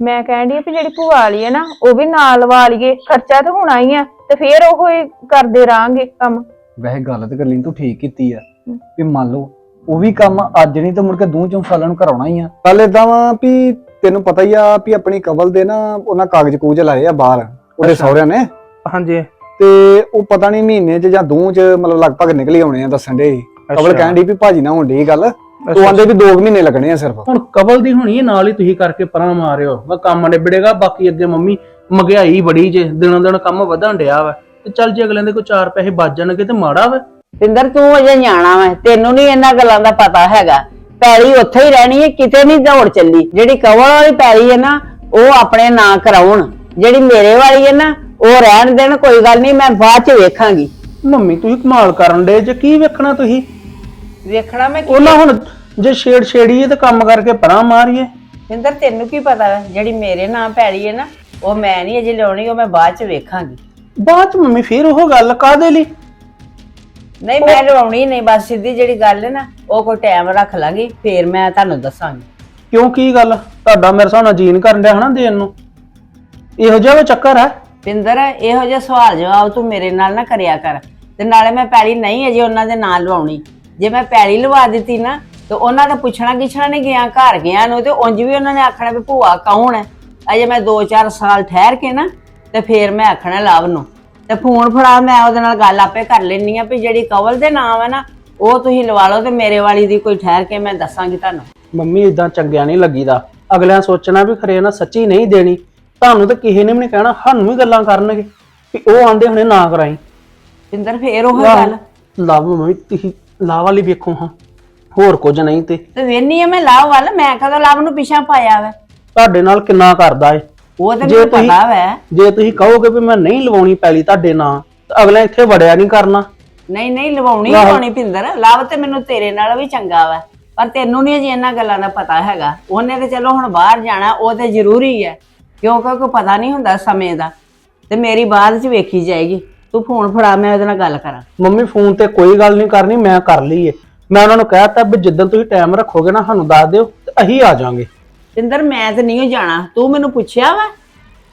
ਮੈਂ ਕਹਿੰਦੀ ਆ ਵੀ ਜਿਹੜੀ ਭੂਆ ਵਾਲੀ ਹੈ ਨਾ ਉਹ ਵੀ ਨਾਲ ਲਵਾ ਲਈਏ ਖਰਚਾ ਤਾਂ ਹੋਣਾ ਹੀ ਆ ਤੇ ਫੇਰ ਉਹ ਹੀ ਕਰਦੇ ਰਾਂਗੇ ਕੰਮ। ਵੈਸੇ ਗੱਲ ਤੇ ਕਰਲੀ ਤੂੰ ਠੀਕ ਕੀਤੀ ਆ। ਵੀ ਮੰਨ ਲਓ ਉਹ ਵੀ ਕੰਮ ਅੱਜ ਨਹੀਂ ਤਾਂ ਮੁੜ ਕੇ ਦੋ ਚੋਂ ਸਾਲਾਂ ਨੂੰ ਕਰਾਉਣਾ ਹੀ ਆ। ਪਹਿਲੇ ਤਾਂ ਵਾ ਵੀ ਤੈਨੂੰ ਪਤਾ ਹੀ ਆ ਵੀ ਆਪਣੀ ਕਬਲ ਦੇ ਨਾ ਉਹਨਾਂ ਕਾਗਜ਼ ਕੂਜ ਲਾਏ ਆ ਬਾਹਰ ਉਹਦੇ। ਸਹੁਰਿਆਂ ਨੇ। ਹਾਂਜੀ। ਤੇ ਉਹ ਪਤਾ ਨਹੀਂ ਮਹੀਨੇ 'ਚ ਜਾਂ ਦੋ 'ਚ ਮਤਲਬ ਲਗਭਗ ਨਿਕਲ ਹੀ ਆਉਣੇ ਆ ਦੱਸਣ ਦੇ ਕਬਲ ਅੱਛਾ। ਕਹਿਣ ਦੀ ਵੀ ਭਾਜੀ ਨਾ ਹੁੰਦੀ ਗੱਲ। ਉਹ। ਆਂਦੇ ਵੀ 2 ਮਹੀਨੇ ਲੱਗਣੇ ਆ ਸਿਰਫ। ਹੁਣ ਕਬਲ ਦੀ ਹੋਣੀ ਹੈ ਨਾਲ ਹੀ ਤੁਸੀਂ ਕਰਕੇ ਪਰਾਂ ਮਾਰਿਓ। ਮੈਂ ਕੰਮ ਨਿਬੜੇਗਾ ਬਾਕੀ ਅੱਗੇ ਮੰਮੀ ਮਹਿੰਗਾਈ ਬੜੀ ਜੇ ਦਿਨੋਂ ਦਿਨ ਕੰਮ ਵਧਣ ਡਿਆ ਵਾ। ਤੇ ਚੱਲ ਜੇ ਅਗਲੇ ਦੇ ਕੋਈ ਚਾਰ ਪੈਸੇ ਬਚ ਜਾਣਗੇ ਤੇ ਮਾੜਾ ਵਾ। ਪਿੰਦਰ ਤੂੰ ਅਜੇ ਨਿਆਣਾ ਵਾ ਤੈਨੂੰ ਨਹੀਂ ਇਹਨਾਂ ਗੱਲਾਂ ਦਾ ਪਤਾ ਹੈਗਾ। ਪੈਲੀ ਉੱਥੇ ਹੀ ਰਹਿਣੀ ਹੈ ਕਿਤੇ ਨਹੀਂ ਦੌੜ ਚੱਲੀ। ਜਿਹੜੀ ਕਵਰ ਵਾਲੀ ਪੈਲੀ ਹੈ ਨਾ ਉਹ ਆਪਣੇ ਨਾਂ ਕਰਾਉਣ। ਜਿਹੜੀ ਮੇਰੇ ਵਾਲੀ ਹੈ ਨਾ ਉਹ ਰਹਿਣ ਦੇਣ ਕੋਈ ਗੱਲ ਨਹੀਂ ਮੈਂ ਬਾਅਦ ਚ ਵੇਖਾਂਗੀ। ਮੰਮੀ ਤੁਸੀਂ ਕਮਾਲ ਕਰਨ ਡੇ ਜੇ ਕੀ ਵੇਖਣਾ ਤੁਸੀਂ? ਵੇਖਣਾ ਮੈਂ ਉਹਨਾਂ ਹੁਣ ਜੇ ਛੇੜ ਛੇੜੀਏ ਤੇ ਕੰਮ ਕਰਕੇ ਪਰਾਂ ਮਾਰੀਏ। ਪਿੰਦਰ ਤੈਨੂੰ ਕੀ ਪਤਾ ਵਾ ਜਿਹੜੀ ਮੇਰੇ ਨਾਂ ਪੈਲੀ ਹੈ ਨਾ ਉਹ ਮੈਂ ਨਹੀਂ ਅਜੇ ਲਿਆਉਣੀ ਉਹ ਮੈਂ ਬਾਅਦ ਚ ਵੇਖਾਂਗੀ। ਬਾਅਦ ਚ ਮੰਮੀ ਫੇਰ ਉਹ ਗੱਲ ਕਾਦੇ ਲਈ? ਨਹੀਂ ਮੈਂ ਲਵਾਉਣੀ ਨਹੀਂ ਬਸ ਸਿੱਧੀ ਜਿਹੜੀ ਗੱਲ ਹੈ ਨਾ ਉਹ ਕੋਈ ਟਾਈਮ ਰੱਖ ਲਾਂਗੀ ਫੇਰ ਮੈਂ ਤੁਹਾਨੂੰ ਦੱਸਾਂਗੀ। ਕਿਉਂ ਕੀ ਗੱਲ? ਤੁਹਾਡਾ ਮੇਰੇ ਹਿਸਾਬ ਨਾਲ ਜੀਨ ਕਰਨ ਡਿਆ ਹਨਾ ਦੇਣ ਨੂੰ। ਇਹੋ ਜਿਹਾ ਚੱਕਰ ਹੈ? ਪਿੰਦਰ ਇਹੋ ਜਿਹਾ ਸਵਾਲ ਜਵਾਬ ਤੂੰ ਮੇਰੇ ਨਾਲ ਨਾ ਕਰਿਆ ਕਰ। ਤੇ ਨਾਲੇ ਮੈਂ ਪੈਲੀ ਨਹੀਂ ਅਜੇ ਉਹਨਾਂ ਦੇ ਨਾਲ ਲਵਾਉਣੀ ਜੇ ਮੈਂ ਪੈਲੀ ਲਵਾ ਦਿੱਤੀ ਨਾ ਤੇ ਉਹਨਾਂ ਦਾ ਪੁੱਛਣਾ ਗਿੱਛਣਾ ਨਹੀਂ ਗਿਆ ਘਰ ਗਿਆ ਨੂੰ ਤੇ ਉਂਝ ਵੀ ਉਹਨਾਂ ਨੇ ਆਖਣਾ ਵੀ ਭੂਆ ਕੌਣ ਹੈ? ਅਜੇ ਮੈਂ 2-4 ਸਾਲ ਠਹਿਰ ਕੇ ਨਾ ਤੇ ਫੇਰ ਮੈਂ ਆਖਣਾ ਲਵ ਨੂੰ। ਤੇ ਫੋਨ ਫੜਾ ਮੈਂ ਉਹਦੇ ਨਾਲ ਗੱਲ ਆਪੇ ਕਰ ਲੈਣੀ ਆ ਵੀ ਜਿਹੜੀ ਕਵਲ ਦੇ ਨਾਮ ਹੈ ਨਾ ਉਹ ਤੁਸੀਂ ਲਵਾ ਲਓ ਤੇ ਮੇਰੇ ਵਾਲੀ ਦੀ ਕੋਈ ਠਹਿਰ ਕੇ ਮੈਂ ਦੱਸਾਂਗੀ ਤੁਹਾਨੂੰ। ਮੰਮੀ ਇਦਾਂ ਚੰਗਿਆ ਨਹੀਂ ਲੱਗੀਦਾ। ਅਗਲਿਆਂ ਸੋਚਣਾ ਵੀ ਖਰੇ ਨਾ ਸੱਚੀ ਨਹੀਂ ਦੇਣੀ। ਤੁਹਾਨੂੰ ਤਾਂ ਕਿਸੇ ਨੇ ਵੀ ਨਹੀਂ ਕਹਿਣਾ ਸਾਨੂੰ ਵੀ ਗੱਲਾਂ ਕਰਨਗੇ। ਵੀ ਉਹ ਆਂਦੇ ਹੁਣੇ ਨਾ ਕਰਾਈ। ਪਿੰਦਰ ਫੇਰ ਉਹ ਗੱਲ। ਲਵ ਮੰਮੀ ਤੁਸੀਂ ਲਾਹ ਵਾਲੀ ਵੇਖੋ ਹਾਂ। ਹੋਰ ਕੁਝ ਨਹੀਂ ਤੇ। ਤੇ ਵੇਨੀ ਆ ਮੈਂ ਲਵ ਵੱਲ। ਮੈਂ ਕਦੋਂ ਲਵ ਨੂੰ ਪਿਛਾ ਪਾਇਆ ਵਾ। ਤੁਹਾਡੇ ਨਾਲ ਕਿੰਨਾ ਕਰਦਾ ਏ। ਉਹ ਤੇ ਜੇ ਮੈਨੂੰ ਤੁਸੀਂ- ਪਤਾ ਵਾ। ਜੇ ਤੁਸੀਂ ਕਹੋਗੇ ਵੀ ਮੈਂ ਨਹੀਂ ਲਵਾਉਣੀ ਪੈਲੀ ਤੁਹਾਡੇ ਨਾਂ ਤਾਂ ਅਗਲਾ ਇੱਥੇ ਵੜਿਆ ਨਹੀਂ ਕਰਨਾ। ਨਹੀਂ ਨਹੀਂ ਲਵਾਉਣੀ ਆਹੋ। ਲਵਾਉਣੀ ਪਿੰਦਰ ਲਵ ਤੇ ਮੈਨੂੰ ਤੇਰੇ ਨਾਲ ਵੀ ਚੰਗਾ ਵਾ। ਪਰ ਤੈਨੂੰ ਨਹੀਂ ਅਜੇ ਇਹਨਾਂ ਗੱਲਾਂ ਦਾ ਪਤਾ ਹੈਗਾ। ਉਹਨੇ ਤੇ ਚਲੋ ਹੁਣ ਬਾਹਰ ਜਾਣਾ ਉਹ ਤੇ ਜ਼ਰੂਰੀ ਹੈ ਕਿਉਂਕਿ ਕੋਈ ਪਤਾ ਨਹੀਂ ਹੁੰਦਾ ਸਮੇਂ ਦਾ। ਤੇ ਮੇਰੀ ਬਾਅਦ ਚ ਵੇਖੀ ਜਾਏਗੀ। ਤੂੰ ਫੋਨ ਫੜਾ ਮੈਂ ਉਹਦੇ ਨਾਲ ਗੱਲ ਕਰਾਂ। ਮੰਮੀ ਫੋਨ ਤੇ ਕੋਈ ਗੱਲ ਨਹੀਂ ਕਰਨੀ ਮੈਂ ਕਰ ਲਈ ਏ। ਮੈਂ ਉਹਨਾਂ ਨੂੰ ਕਹਿਤਾ ਵੀ ਜਿੱਦਣ ਤੁਸੀਂ ਟਾਈਮ ਰੱਖੋਗੇ ਨਾ ਸਾਨੂੰ ਦੱਸ ਦਿਓ ਤੇ ਅਸੀਂ ਆ ਜਾਾਂਗੇ ਪਿੰਦਰ ਮੈਂ ਤੇ ਨਹੀਂ ਜਾਣਾ। ਤੂੰ ਮੈਨੂੰ ਪੁੱਛਿਆ ਵਾ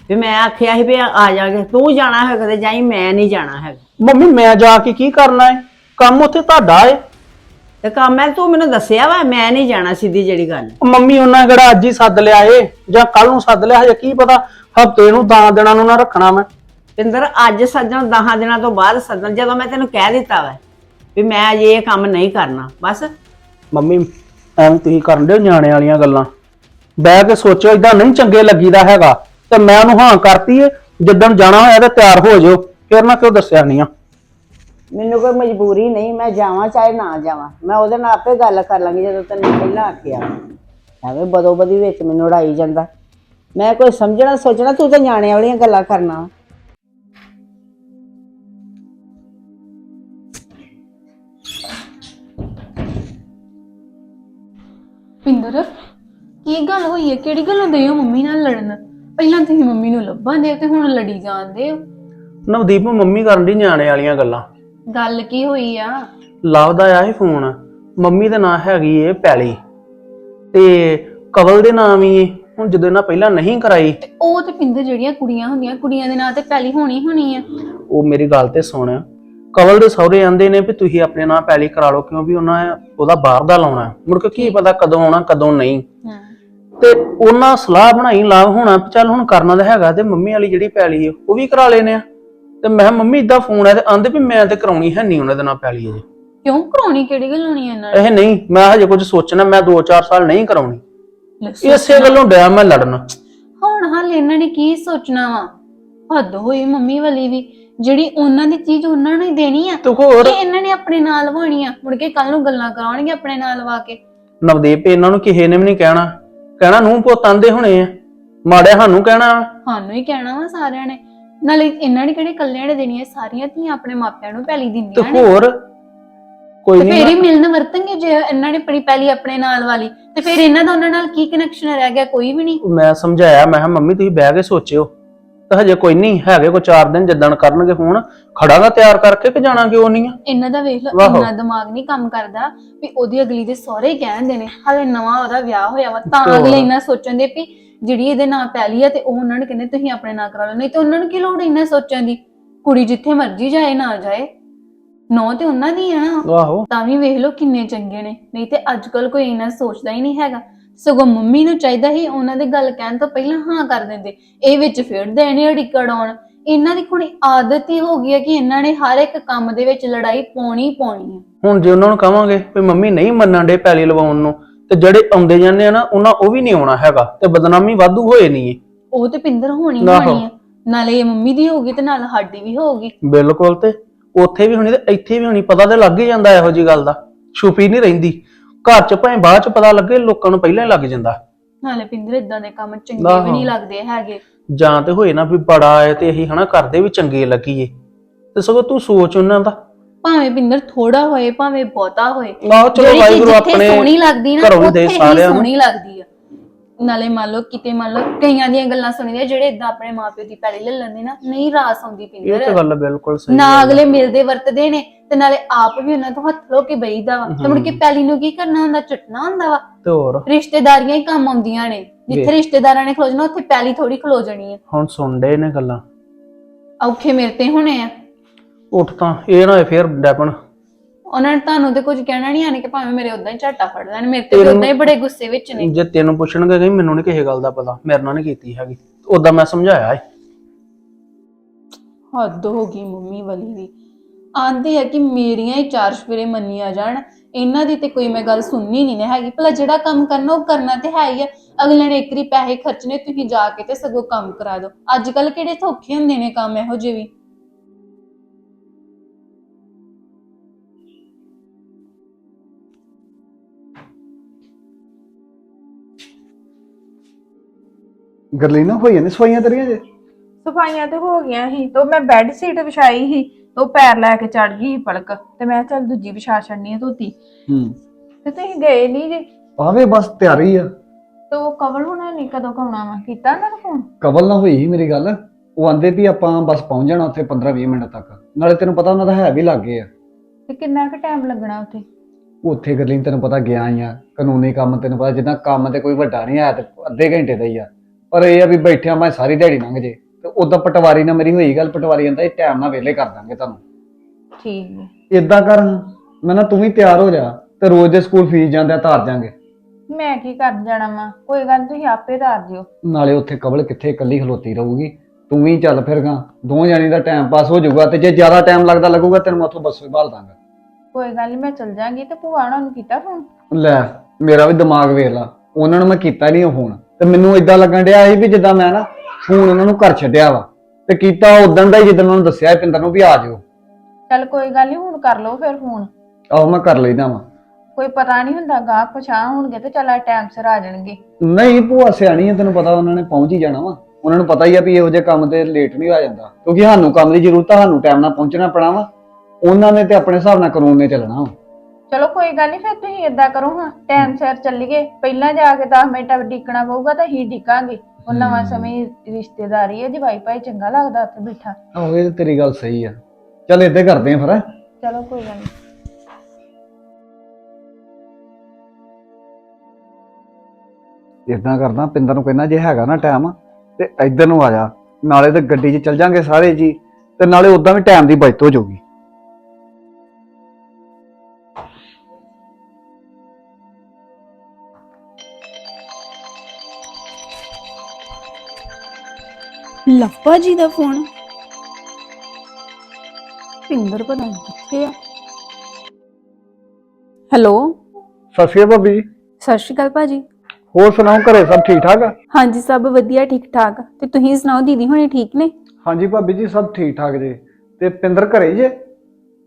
ਵੀ ਮੈਂ ਆਖਿਆ ਸੀ ਵੀ ਆ ਜਾਗੇ ਤੂੰ ਜਾਣਾ ਹੈ ਕਦੇ ਜਾਈ ਮੈਂ ਨਹੀਂ ਜਾਣਾ ਹੈਗਾ। ਮੰਮੀ ਮੈਂ ਜਾ ਕੇ ਕੀ ਕਰਨਾ ਏ? ਕੰਮ ਉੱਥੇ ਤੁਹਾਡਾ ਏ। ਤੇ ਕੰਮ ਹੈ ਤੂੰ ਮੈਨੂੰ ਦੱਸਿਆ ਵਾ ਮੈਂ ਨਹੀਂ ਜਾਣਾ ਸਿੱਧੀ ਜਿਹੜੀ ਗੱਲ। ਮੰਮੀ ਉਹਨਾਂ ਕਿਹੜਾ ਅੱਜ ਹੀ ਸੱਦ ਲਿਆ ਏ? ਜਾਂ ਕੱਲ ਨੂੰ ਸੱਦ ਲਿਆ ਹਜੇ ਕੀ ਪਤਾ? ਹਫ਼ਤੇ ਨੂੰ 10 ਦਿਨਾਂ ਨੂੰ ਨਾ ਰੱਖਣਾ ਮੈਂ। ਪਿੰਦਰ ਅੱਜ ਸੱਜਣ 10 ਦਿਨਾਂ ਤੋਂ ਬਾਅਦ ਸੱਜਣ ਜਦੋਂ ਮੈਂ ਤੈਨੂੰ ਕਹਿ ਦਿੱਤਾ ਵਾ ਵੀ ਮੈਂ ਅਜੇ ਇਹ ਕੰਮ ਨਹੀਂ ਕਰਨਾ ਬਸ। ਮੰਮੀ ਐਵੇਂ ਤੁਸੀਂ ਕਰਨ ਦੇ ਨਿਆਣੇ ਵਾਲੀਆਂ ਗੱਲਾਂ। ਬਹਿ ਕੇ ਸੋਚੋ ਇਦਾਂ ਨਹੀਂ ਚੰਗੇ ਲੱਗੀਦਾ ਹੈਗਾ। ਤੇ ਮੈਂ ਉਹਨੂੰ ਹਾਂ ਕਰਤੀ ਏ ਜਿੱਦਣ ਜਾਣਾ ਹੋਇਆ ਤੇ ਤਿਆਰ ਹੋ ਜਾਓ। ਫਿਰ ਨਾ ਕਿਉਂ ਦੱਸਿਆ ਨਹੀਂ ਆ? ਮੈਨੂੰ ਕੋਈ ਮਜਬੂਰੀ ਨਹੀਂ ਮੈਂ ਜਾਵਾਂ ਚਾਹੇ ਨਾ ਜਾਵਾਂ। ਮੈਂ ਉਹਦੇ ਨਾਲ ਆਪੇ ਗੱਲ ਕਰ ਲਾਂਗੀ ਜਦੋਂ ਤੈਨੂੰ ਪਹਿਲਾਂ ਆਖਿਆ। ਐਵੇਂ ਬਦੋ ਬਦੀ ਵਿੱਚ ਮੈਨੂੰ ਉਡਾਈ ਜਾਂਦਾ। ਮੈਂ ਕੋਈ ਸਮਝਣਾ ਸੋਚਣਾ ਤੂੰ ਤਾਂ ਨਿਆਣੇ ਵਾਲੀਆਂ ਗੱਲਾਂ ਕਰਨਾ। ਪਿੰਦਰ ਕੀ ਗੱਲ ਹੋਈ ਹੈ? ਕਿਹੜੀ ਗੱਲੋਂ ਦੇ ਹੋ ਮੰਮੀ ਨਾਲ ਲੜਨ? ਪਹਿਲਾਂ ਤੁਸੀਂ ਮੰਮੀ ਨੂੰ ਲੱਭਾਂ ਦੇ ਤੇ ਹੁਣ ਲੜੀ ਜਾਂਦੇ ਹੋ ਨਵਦੀਪ ਮੰਮੀ ਕਰਨ ਦੀ ਨਿਆਣੇ ਵਾਲੀਆਂ ਗੱਲਾਂ। ਗੱਲ ਕੀ ਹੋਈ ਆ? ਲਵ ਦਾ ਆਇਆ ਸੀ ਫੋਨ। ਮੰਮੀ ਦੇ ਨਾਂ ਹੈਗੀ ਏ ਪੈਲੀ। ਤੇ ਕਵਲ ਦੇ ਨਾਂ ਵੀ ਏ। ਹੁਣ ਜਦੋਂ ਇਹਨਾਂ ਪਹਿਲਾਂ ਨਹੀਂ ਕਰਾਈ। ਤੇ ਉਹ ਤੇ ਪਿੰਦਰ ਜਿਹੜੀਆਂ ਕੁੜੀਆਂ ਹੁੰਦੀਆਂ ਕੁੜੀਆਂ ਦੇ ਨਾਂ ਤੇ ਪਹਿਲੀ ਹੋਣੀ ਹੋਣੀ ਆ। ਉਹ ਮੇਰੀ ਗੱਲ ਤੇ ਸੁਣ। ਕਵਲ ਦੇ ਸਹੁਰੇ ਆਂਦੇ ਨੇ ਵੀ ਤੁਸੀਂ ਆਪਣੇ ਨਾਂ ਪੈਲੀ ਕਰਾ ਲਓ ਕਿਉਂ ਵੀ ਉਹਨਾਂ ਉਹਦਾ ਬਾਹਰ ਦਾ ਲਾਉਣਾ ਹੈ। ਮੁੜ ਕੇ ਕੀ ਪਤਾ ਕਦੋਂ ਆਉਣਾ ਕਦੋਂ ਨਹੀਂ। ਹਾਂ। ਤੇ ਉਹਨਾਂ ਸਲਾਹ ਬਣਾਈ ਲਾਭ ਹੋਣਾ ਚੱਲ ਹੁਣ ਕਰਨਾ ਤਾਂ ਹੈਗਾ ਤੇ ਮੰਮੀ ਵਾਲੀ ਜਿਹੜੀ ਪੈਲੀ ਏ ਉਹ ਵੀ ਕਰਾ ਲੈਨੇ ਆ। ਤੇ ਮੈਂ ਮੰਮੀ ਇਦਾਂ ਫੋਨ ਆਇਆ ਤੇ ਆਂਦੇ ਵੀ ਮੈਂ ਤੇ ਕਰਾਉਣੀ ਹੈ ਨਹੀਂ ਉਹਨਾਂ ਦੇ ਨਾਲ ਪੈਲੀ ਅਜੇ। ਕਿਉਂ ਕਰਾਉਣੀ ਕਿਹੜੀ ਗੱਲ ਹੋਣੀ ਇਹਨਾਂ ਇਹ ਨਹੀਂ ਮੈਂ ਹਜੇ ਕੁਝ ਸੋਚਣਾ ਮੈਂ 2-4 ਸਾਲ ਨਹੀਂ ਕਰਾਉਣੀ। ਇਸੇ ਗੱਲੋਂ ਡਿਆ ਮੈਂ ਲੜਨ। ਹੁਣ ਹਾਲੇ ਇਹਨਾਂ ਨੇ ਕੀ ਸੋਚਣਾ ਵਾ? ਹੱਦ ਹੋਈ ਮੰਮੀ ਵਾਲੀ ਵੀ। ਜਿਹੜੀ ਉਹਨਾਂ ਦੀ ਚੀਜ਼ ਉਹਨਾਂ ਨੂੰ ਹੀ ਦੇਣੀ ਆ ਤੂੰ ਹੋਰ? ਇਹਨਾਂ ਨੇ ਆਪਣੇ ਨਾਲ ਲਵਾਉਣੀ ਆ ਮੁੜ ਕੇ ਕੱਲ ਨੂੰ ਗੱਲਾਂ ਕਰਾਉਣਗੇ ਆਪਣੇ ਨਾਲ ਲਵਾ ਕੇ। ਨਵਦੀਪ ਇਹਨਾਂ ਨੂੰ ਕਿਸੇ ਨੇ ਵੀ ਨਹੀਂ ਕਹਿਣਾ। ਕਹਿਣਾ ਨੂੰ ਪੁੱਤ ਆਂਦੇ ਹੋਣੇ ਆ। ਮਾੜੇ ਸਾਨੂੰ ਕਹਿਣਾ। ਸਾਨੂੰ ਹੀ ਕਹਿਣਾ ਵਾ ਸਾਰਿਆਂ ਨੇ। ਨਾਲੇ ਇਹਨਾਂ ਨੇ ਕਿਹੜੇ ਕੱਲਿਆਂ ਨੇ ਦੇਣੀਆਂ ਸਾਰੀਆਂ ਧੀਆਂ ਆਪਣੇ ਮਾਪਿਆਂ ਨੂੰ ਪਹਿਲੀ ਤੇ ਦਿੰਦੀਆਂ ਨੇ। ਹੋਰ? ਕੋਈ ਤੇ ਨਹੀਂ ਫੇਰ ਹੀ ਮਿਲਣ ਵਰਤਣਗੇ ਜੇ ਇਹਨਾਂ ਨੇ ਆਪਣੀ ਪਹਿਲੀ ਆਪਣੇ ਨਾਲ ਵਾਲੀ। ਤੇ ਫਿਰ ਇਹਨਾਂ ਦਾ ਉਹਨਾਂ ਨਾਲ ਕੀ ਕਨੈਕਸ਼ਨ ਰਹਿ ਗਿਆ ਕੋਈ ਵੀ ਨਹੀਂ। ਮੈਂ ਸਮਝਾਇਆ ਮੈਂ ਕਿਹਾ ਮੰਮੀ ਤੁਸੀਂ ਬਹਿ ਕੇ ਸੋਚਿਓ। ਤਾਂ ਹਜੇ ਕੋਈ ਨਹੀਂ ਹੈਗੇ ਕੋਈ 4 ਦਿਨ ਜਿੱਦਣ ਕਰਨਗੇ ਹੁਣ ਖੜਾ ਦਾ ਤਿਆਰ ਕਰਕੇ ਕਿ ਜਾਣਾ ਕਿਉਂ ਨਹੀਂ ਆ? ਇਹਨਾਂ ਦਾ ਵੇਖ ਲਓ ਵਾਹੋ। ਇੰਨਾ ਦਿਮਾਗ ਨਹੀਂ ਕੰਮ ਕਰਦਾ ਵੀ ਉਹਦੀ ਅਗਲੀ ਦੇ ਸਹੁਰੇ ਹੀ ਕਹਿੰਦੇ ਨੇ ਹਾਲੇ ਨਵਾਂ ਉਹਦਾ ਵਿਆਹ ਹੋਇਆ ਵਾ ਤਾਂ ਹੋਰ। ਅਗਲੇ ਇੰਨਾ ਸੋਚਣ ਦੇ ਵੀ ਜਿਹੜੀ ਇਹਦੇ ਨਾਂ ਪੈਲੀ ਆ ਤੇ ਉਹ ਉਹਨਾਂ ਨੂੰ ਕਹਿੰਦੇ ਤੁਸੀਂ ਆਪਣੇ ਨਾਂ ਕਰਾ ਲਓ ਨਹੀਂ ਤੇ ਉਹਨਾਂ ਨੂੰ ਕੀ ਲੋੜ ਇੰਨਾ ਸੋਚਣ ਦੀ? ਕੁੜੀ ਜਿੱਥੇ ਮਰਜ਼ੀ ਜਾਏ ਨਾ ਜਾਏ। ਨੌ ਤੇ ਉਹਨਾਂ ਦੀ ਆ। ਆਹੋ ਤਾਂ ਵੀ ਵੇਖ ਲਓ ਕਿੰਨੇ ਚੰਗੇ ਨੇ ਨਹੀਂ ਤੇ ਅੱਜ ਕੱਲ ਕੋਈ ਇੰਨਾ ਸੋਚਦਾ ਹੀ ਨਹੀਂ ਹੈਗਾ। ਸਗੋਂ ਮੰਮੀ ਨੂੰ ਚਾਹੀਦਾ ਸੀ ਉਹਨਾਂ ਦੇ ਗੱਲ ਕਹਿਣ ਤੋਂ ਪਹਿਲਾਂ ਹਾਂ ਕਰ ਦਿੰਦੇ। ਇਹ ਵਿੱਚ ਫਿਰਦੇ ਨੇ ਅੜਿਕੜ ਆਉਣ ਇਹਨਾਂ ਦੀ ਕੁੜੀ ਆਦਤ ਹੀ ਹੋ ਗਈ ਹੈ ਕਿ ਇਹਨਾਂ ਨੇ ਹਰ ਇੱਕ ਕੰਮ ਦੇ ਵਿੱਚ ਲੜਾਈ ਪਾਉਣੀ ਹੀ ਪਾਉਣੀ ਹੈ। ਹੁਣ ਜੇ ਉਹਨਾਂ ਨੂੰ ਕਵਾਂਗੇ ਵੀ ਮੰਮੀ ਨਹੀਂ ਮੰਨਣ ਦੇ ਪੈਲੀ ਲਵਾਉਣ ਨੂੰ ਤੇ ਜਿਹੜੇ ਆਉਂਦੇ ਜਾਂਦੇ ਆ ਨਾ ਉਹਨਾਂ ਉਹ ਵੀ ਨਹੀਂ ਆਉਣਾ ਹੈਗਾ ਤੇ ਬਦਨਾਮੀ ਵਾਧੂ ਹੋਏ ਨਹੀਂ ਏ। ਉਹ ਤੇ ਪਿੰਦਰ ਹੋਣੀ ਆਹੋ। ਹੋਣੀ ਹੈ। ਨਾਲੇ ਇਹ ਮੰਮੀ ਦੀ ਹੋਊਗੀ ਤੇ ਨਾਲ ਸਾਡੀ ਵੀ ਹੋਊਗੀ। ਬਿਲਕੁਲ ਤੇ ਉੱਥੇ ਵੀ ਹੋਣੀ ਤੇ ਇੱਥੇ ਵੀ ਹੋਣੀ ਪਤਾ ਤੇ ਲੱਗ ਹੀ ਜਾਂਦਾ ਇਹੋ ਜੀ ਗੱਲ ਦਾ। ਛੁਪੀ ਨਹੀਂ ਰਹਿੰਦੀ। ਘਰ ਚ ਭਾਵੇਂ ਬਾਅਦ ਚ ਪਤਾ ਲੱਗੇ ਲੋਕਾਂ ਨੂੰ ਪਹਿਲਾਂ ਹੀ ਲੱਗ ਜਾਂਦਾ। ਨਾਲੇ ਪਿੰਦਰ ਇਦਾਂ ਦੇ ਕੰਮ ਚੰਗੇ। ਵੀ ਨਹੀਂ ਲੱਗਦੇ ਹੈਗੇ। ਜਾਂ ਤੇ ਹੋਏ ਨਾ ਵੀ ਬੜਾ ਹੈ ਤੇ ਅਸੀਂ ਹਨਾ ਕਰਦੇ ਵੀ ਚੰਗੇ ਲੱਗੀਏ। ਤੇ ਸਗੋਂ ਤੂੰ ਸੋਚ ਉਹਨਾਂ ਦਾ। ਭਾਵੇਂ ਪਿੰਦਰ ਥੋੜਾ ਹੋਏ ਭਾਵੇਂ ਬਹੁਤਾ ਹੋਏ। ਆਹੋ ਚਲੋ ਜਿਹੜੀ ਚੀਜ਼ ਵਾਹਿਗੁਰੂ ਜਿੱਥੇ ਆਪਣੇ ਸੋਹਣੀ ਲੱਗਦੀ ਨਾ ਘਰੋਂ ਵੀ ਉੱਥੇ ਦੇ ਹੀ ਸਾਰਿਆਂ ਨੂੰ। ਸੋਹਣੀ ਲੱਗਦੀ ਨਾਲੇ ਮੰਨ ਲਓ ਕਿਤੇ ਮੰਨ ਲਓ ਕਈਆਂ ਦੀਆਂ ਗੱਲਾਂ ਸੁਣੀਆਂ ਜਿਹੜੇ ਇਦਾਂ ਆਪਣੇ ਮਾਪਿਓ ਦੀ ਪੈਲੀ ਲੈ ਲੈਂਦੇ ਨਾ ਨਹੀਂ ਰਾਸ ਆਉਂਦੀ ਇਹ ਤੇ ਪਿੰਦਰ ਗੱਲ ਬਿਲਕੁਲ ਸਹੀ ਨਾ। ਅਗਲੇ ਮਿਲਦੇ ਵਰਤਦੇ ਨੇ ਤੇ ਨਾਲੇ ਆਪ ਵੀ ਉਹਨਾਂ ਤੋਂ ਹੱਥ ਲੋ ਕੇ ਬਈਦਾ ਵਾ। ਤੇ ਮੁੜ ਕੇ ਪੈਲੀ ਨੂੰ ਕੀ ਕਰਨਾ ਹੁੰਦਾ? ਚਟਣਾ ਹੁੰਦਾ ਵਾ। ਤੇ ਹੋਰ? ਰਿਸ਼ਤੇਦਾਰੀਆਂ ਹੀ ਕੰਮ ਆਉਂਦੀਆਂ ਨੇ। ਜਿੱਥੇ ਰਿਸ਼ਤੇਦਾਰਾਂ ਨੇ ਖਲੋ ਜਾਣਾ ਉੱਥੇ ਪੈਲੀ ਥੋੜੀ ਖਲੋ ਜਾਣੀ ਆ। ਹੁਣ ਸੁਣਦੇ ਨੇ ਗੱਲਾਂ। ਔਖੇ ਮੇਰੇ ਤੇ ਹੋਣੇ ਆ। ਉੱਠ ਤਾਂ ਇਹ ਨਾ ਹੋਏ ਫੇਰ ਡੈਪਨ ਉਹਨਾਂ ਨੇ ਤੁਹਾਨੂੰ ਤੇ ਕੁਝ ਕਹਿਣਾ ਨਹੀਂ ਆਣੇ ਕਿ ਭਾਵੇਂ ਮੇਰੇ ਉਦਾਂ ਹੀ ਝਾਟਾ ਫੜ ਲੈਣ ਮੇਰੇ ਤੇ ਉਦਾਂ ਹੀ ਬੜੇ ਗੁੱਸੇ ਵਿੱਚ ਨੇ। ਜੇ ਤੈਨੂੰ ਪੁੱਛਣਗੇ ਕਿ ਮੈਨੂੰ ਨਹੀਂ ਕਿਸੇ ਗੱਲ ਦਾ ਪਤਾ ਮੇਰੇ ਨਾਲ ਨਹੀਂ ਕੀਤੀ ਹੈਗੀ ਉਦਾਂ ਮੈਂ ਸਮਝਾਇਆ ਏ। ਹੱਦ ਹੋ ਗਈ ਮੰਮੀ ਵਾਲੀ ਵੀ ਆਂਦੇ ਆ ਕਿ ਮੇਰੀਆਂ ਹੀ ਚਾਰ ਸਵੇਰੇ ਮੰਨੀਆਂ ਜਾਣ ਇਹਨਾਂ ਦੀ ਤੇ ਕੋਈ ਮੈਂ ਗੱਲ ਸੁਣਨੀ ਨਹੀਂ ਨਾ ਹੈਗੀ। ਭਲਾ ਜਿਹੜਾ ਕੰਮ ਕਰਨਾ ਉਹ ਕਰਨਾ ਤੇ ਹੈ ਹੀ ਆ। ਅਗਲੇ ਨੇ ਇੱਕਰੀ ਪੈਸੇ ਖਰਚਣੇ ਤੁਸੀਂ ਜਾ ਕੇ ਤੇ ਸਗੋਂ ਕੰਮ ਕਰਾ ਦਿਓ। ਅੱਜ ਕੱਲ ਕਿਹੜੇ ਧੋਖੇ ਹੁੰਦੇ ਨੇ ਕੰਮ ਇਹੋ ਜਿਹੇ ਵੀ। ਗਰਲੀ ਨਾ ਹੋਈਆਂ ਨੇ? ਸਵਾਈਆਂ ਤੇਰੀਆਂ ਜੇ? ਸਫਾਈਆਂ ਤੇ ਹੋ ਗਈਆਂ ਸੀ। ਤੇ ਉਹ ਮੈਂ ਬੈੱਡ ਸ਼ੀਟ ਵਿਛਾਈ ਸੀ ਤੇ ਉਹ ਪੈਰ ਲੈ ਕੇ ਚੜ ਗਈ ਸੀ ਪਲਕ। ਤੇ ਮੈਂ ਕਿਹਾ ਚੱਲ ਦੂਜੀ ਵਿਛਾ ਛੱਡਨੀ ਆ ਧੋਤੀ। ਹੂੰ। ਤੇ ਤੁਸੀਂ ਗਏ ਨਹੀਂ ਜੀ? ਆਵੇ ਬਸ ਤਿਆਰੀ ਆ। ਤੇ ਉਹ ਕਵਲ ਹੋਣਾ ਨਹੀਂ ਕਦੋਂ ਕਾਉਣਾ ਵਾ? ਕੀਤਾ ਉਹਨਾਂ ਨੂੰ ਫੋਨ ਕਬਲ ਨਾਲ ਹੋਈ ਸੀ ਮੇਰੀ ਗੱਲ। ਉਹ ਆਂਦੇ ਵੀ ਆਪਾਂ ਬਸ ਪਹੁੰਚ ਜਾਣਾ ਉੱਥੇ 15-20 ਮਿੰਟ ਤੱਕ। ਨਾਲੇ ਤੈਨੂੰ ਪਤਾ ਉਹਨਾਂ ਦਾ ਹੈ ਵੀ ਲੱਗੇ ਆ। ਤੇ ਕਿੰਨਾ ਕੁ ਟਾਈਮ ਲੱਗਣਾ ਉੱਥੇ? ਉੱਥੇ ਗਰਲੀ ਤੈਨੂੰ ਪਤਾ ਗਿਆ ਹੀ ਆ। ਕਾਨੂੰਨੀ ਕੰਮ ਤੈਨੂੰ ਪਤਾ ਜਿੱਦਾਂ ਕੰਮ ਤੇ ਕੋਈ ਵੱਡਾ ਨਹੀਂ ਆਇਆ ਤੇ ਅੱਧੇ ਘੰਟੇ ਦਾ ਹੀ ਆ। ਪਰ ਇਹ ਆ ਵੀ ਬੈਠਿਆ ਮੈਂ ਸਾਰੀ ਦਿਹਾੜੀ ਲੰਘ ਜੇ। ਤੇ ਉਦੋਂ ਪਟਵਾਰੀ ਨਾਲ ਮੇਰੀ ਹੋਈ ਗੱਲ ਪਟਵਾਰੀ ਕਹਿੰਦਾ ਇਹ ਟਾਈਮ ਨਾਲ ਵਿਹਲੇ ਕਰ ਦਾਂਗੇ ਤੁਹਾਨੂੰ। ਠੀਕ ਹੈ। ਇਦਾਂ ਕਰ ਮੈਂ ਨਾ ਤੂੰ ਵੀ ਤਿਆਰ ਹੋ ਜਾ ਤੇ ਰੋਜ਼ ਦੇ ਸਕੂਲ ਫੀਸ ਜਾਂਦੇ ਆ ਧਾਰ ਜਾਾਂਗੇ ਮੈਂ ਕੀ ਕਰਨ ਜਾਣਾ ਵਾ? ਕੋਈ ਗੱਲ ਨੀ, ਤੁਸੀਂ ਆਪੇ ਧਾਰ ਜਿਓ ਨਾਲੇ ਉੱਥੇ ਕਬਲ ਕਿੱਥੇ ਇਕੱਲੀ ਖਲੋਤੀ ਰਹੂਗੀ। ਤੂੰ ਵੀ ਚੱਲ ਫਿਰ ਗਾ। ਦੋ ਜਾਣੀ ਦਾ ਟਾਈਮ ਪਾਸ ਹੋ ਜਾਊਗਾ ਤੇ ਜੇ ਜ਼ਿਆਦਾ ਟਾਈਮ ਲੱਗਦਾ ਲੱਗੂਗਾ ਤੈਨੂੰ ਮੈਂ ਉੱਥੋਂ ਬੱਸ ਵੀ ਭਾਲ ਦਾਂਗਾ। ਕੋਈ ਗੱਲ ਨਹੀਂ ਮੈਂ ਚੱਲ ਜਾਾਂਗੀ ਤੇ ਭੂਆ ਉਹਨਾਂ ਨੂੰ ਕੀਤਾ ਫੋਨ ਲੈ ਮੇਰਾ ਵੀ ਦਿਮਾਗ ਵੇਖ ਲਾ। ਉਹਨਾਂ ਨੂੰ ਮੈਂ ਕੀਤਾ ਨਹੀਂ ਉਹ ਫੋਨ ਤੇ ਮੈਨੂੰ ਇਦਾਂ ਲੱਗਣ ਡਿਆ ਸੀ ਵੀ ਜਿੱਦਾਂ ਮੈਂ ਨਾ ਫੋਨ ਉਹਨਾਂ ਨੂੰ ਘਰ ਛੱਡਿਆ ਵਾ ਤੇ ਕੀਤਾ ਉਦੋਂ ਦਾ ਹੀ ਜਿੱਦਾਂ ਉਹਨਾਂ ਨੂੰ ਦੱਸਿਆ ਸੀ ਪਿੰਦਰ ਨੂੰ ਵੀ ਆ ਜਿਓ। ਚੱਲ ਕੋਈ ਗੱਲ ਨਹੀਂ ਹੁਣ ਕਰ ਲਓ ਫਿਰ ਫੋਨ। ਆਹੋ ਮੈਂ ਕਰ ਲੈਦਾ ਵਾ। ਕੋਈ ਪਤਾ ਨਹੀਂ ਹੁੰਦਾ ਗਾਹ ਪਛਾਣ ਹੋਣਗੇ ਤੇ ਚੱਲ ਆ ਟਾਈਮ ਸਿਰ ਆ ਜਾਣਗੇ। ਨਹੀਂ ਭੂਆ ਸਿਆਣੀ ਆ ਤੈਨੂੰ ਪਤਾ ਉਹਨਾਂ ਨੇ ਪਹੁੰਚ ਹੀ ਜਾਣਾ ਵਾ। ਉਹਨਾਂ ਨੂੰ ਪਤਾ ਹੀ ਆ ਵੀ ਇਹੋ ਜਿਹੇ ਕੰਮ ਤੇ ਲੇਟ ਨਹੀਂ ਆ ਜਾਂਦਾ। ਕਿਉਂਕਿ ਸਾਨੂੰ ਕੰਮ ਦੀ ਜ਼ਰੂਰਤ ਆ ਸਾਨੂੰ ਟਾਈਮ ਨਾਲ ਪਹੁੰਚਣਾ ਪੈਣਾ ਵਾ। ਉਹਨਾਂ ਨੇ ਤੇ ਆਪਣੇ ਹਿਸਾਬ ਨਾਲ ਕਾਨੂੰਨ ਨੇ ਚੱਲਣਾ ਵਾ। ਚਲੋ ਕੋਈ ਗੱਲ ਨਹੀਂ ਫਿਰ ਤੁਸੀਂ ਏਦਾਂ ਕਰੋ ਹਾਂ ਟਾਈਮ ਸਿਰ ਚੱਲੀਏ। ਪਹਿਲਾਂ ਜਾ ਕੇ 10 ਮਿੰਟ ਡਿੱਕਣਾ ਪਊਗਾ ਤਾਂ ਹੀ ਡਿੱਕਾਂਗੇ। ਉਹ ਨਵਾਂ ਸਮੇਂ ਰਿਸ਼ਤੇਦਾਰੀ ਹੈ ਜਵਾਈ ਭਾਈ ਚੰਗਾ ਲੱਗਦਾ ਉੱਥੇ ਬੈਠਾ। ਆਹੋ ਇਹ ਤੇ ਤੇਰੀ ਗੱਲ ਸਹੀ ਆ। ਚੱਲ ਏਦਾਂ ਹੀ ਕਰਦੇ ਆ ਫਿਰ। ਚਲੋ ਕੋਈ ਗੱਲ ਨਹੀਂ ਇਦਾਂ ਕਰਦਾ ਪਿੰਦਰ ਨੂੰ ਕਹਿੰਦਾ ਜੇ ਹੈਗਾ ਨਾ ਟਾਈਮ ਤੇ ਇੱਧਰ ਨੂੰ ਆ ਜਾ। ਨਾਲੇ ਤੇ ਗੱਡੀ 'ਚ ਚੱਲ ਜਾਂਗੇ ਸਾਰੇ ਜੀ ਤੇ ਨਾਲੇ ਉਦਾਂ ਵੀ ਟਾਈਮ ਦੀ ਬਚਤ ਹੋ ਜਾਊਗੀ। ਲੱਪਾ ਜੀ ਦਾ ਫੋਨ। ਪਿੰਦਰ ਪਤਾ ਨਹੀਂ ਕਿੱਥੇ ਆ। ਹੈਲੋ। ਸਤਿ ਸ਼੍ਰੀ ਅਕਾਲ ਭਾਬੀ। ਜੀ ਸਤਿ ਸ਼੍ਰੀ ਅਕਾਲ ਭਾਜੀ। ਹੋਰ ਸੁਣਾਓ ਘਰੇ ਸਭ ਠੀਕ ਠਾਕ? ਆ ਹਾਂਜੀ ਸਭ ਵਧੀਆ ਠੀਕ ਠਾਕ। ਤੇ ਤੁਸੀਂ ਸੁਣਾਓ ਦੀਦੀ ਹੁਣੇ ਠੀਕ ਨੇ? ਹਾਂਜੀ ਭਾਬੀ ਜੀ ਸਭ ਠੀਕ ਠਾਕ ਜੀ। ਤੇ ਪਿੰਦਰ ਘਰੇ ਜੇ?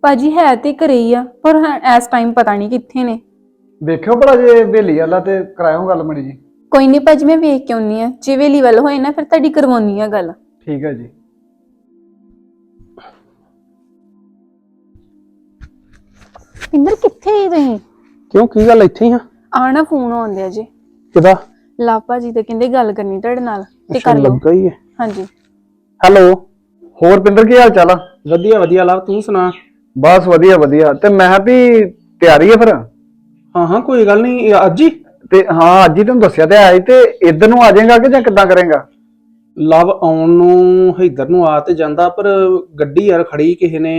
ਭਾਜੀ ਹੈ ਤੇ ਘਰੇ ਹੀ ਆ ਪਰ ਹਾਂ, ਇਸ ਟਾਈਮ ਪਤਾ ਨਹੀਂ ਕਿੱਥੇ ਨੇ। ਵੇਖਿਓ ਭਲਾ ਜੇ ਵੇਲੀ ਵਾਲਾ ਤੇ ਕਰਾਇਓ ਗੱਲ ਮੜੀ ਜੀ। ਕੋਈ ਨਹੀਂ ਭਾਜੀ ਮੈਂ ਵੇਖ ਕੇ ਆਉਣੀ ਆ ਜੇ ਵੇਲੀ ਵੱਲ ਹੋਏ ਨਾ ਫਿਰ ਤੁਹਾਡੀ ਕਰਵਾਉਣੀ ਆ ਗੱਲ। ਠੀਕ ਹੈ ਜੀ। ਪਿੰਦਰ ਕਿੱਥੇ ਹੀ ਤੁਸੀਂ? ਕਿਉਂ ਕੀ ਗੱਲ ਇੱਥੇ ਹੀ ਆ? ਆਣਾ ਫੋਨ ਆਉਂਦੇ ਆ ਜੀ ਕਿਦਾ ਲਾਪਾ ਜੀ ਤਾਂ ਕਹਿੰਦੇ ਗੱਲ ਕਰਨੀ ਤੁਹਾਡੇ ਨਾਲ ਤੇ ਕਰ ਲਓ। ਲੱਗਾ ਹੀ ਹੈ। ਹਾਂਜੀ। ਹੈਲੋ। ਹੋਰ ਪਿੰਦਰ ਕੀ ਹਾਲ ਚਾਲ ਆ? ਵਧੀਆ ਵਧੀਆ ਲਵ ਤੂੰ ਸੁਣਾ? ਬਸ ਵਧੀਆ ਵਧੀਆ। ਤੇ ਮੈਂ ਕਿਹਾ ਵੀ ਤਿਆਰੀ ਹੈ ਫਿਰ? ਹਾਂ ਹਾਂ ਕੋਈ ਗੱਲ ਨਹੀਂ। ਅੱਜ ਹੀ? ਤੇ ਹਾਂ ਅੱਜ ਹੀ ਤੈਨੂੰ ਦੱਸਿਆ ਤੇ ਸੀ ਤੇ ਇੱਧਰ ਨੂੰ ਆ ਜਾਏਗਾ ਕਿ ਜਾਂ ਕਿੱਦਾਂ ਕਰੇਗਾ ਲਵ ਆਉਣ ਨੂੰ ਇੱਧਰ ਨੂੰ ਆ ਤੇ ਜਾਂਦਾ ਪਰ ਗੱਡੀ ਯਾਰ ਖੜੀ ਕਿਸੇ ਨੇ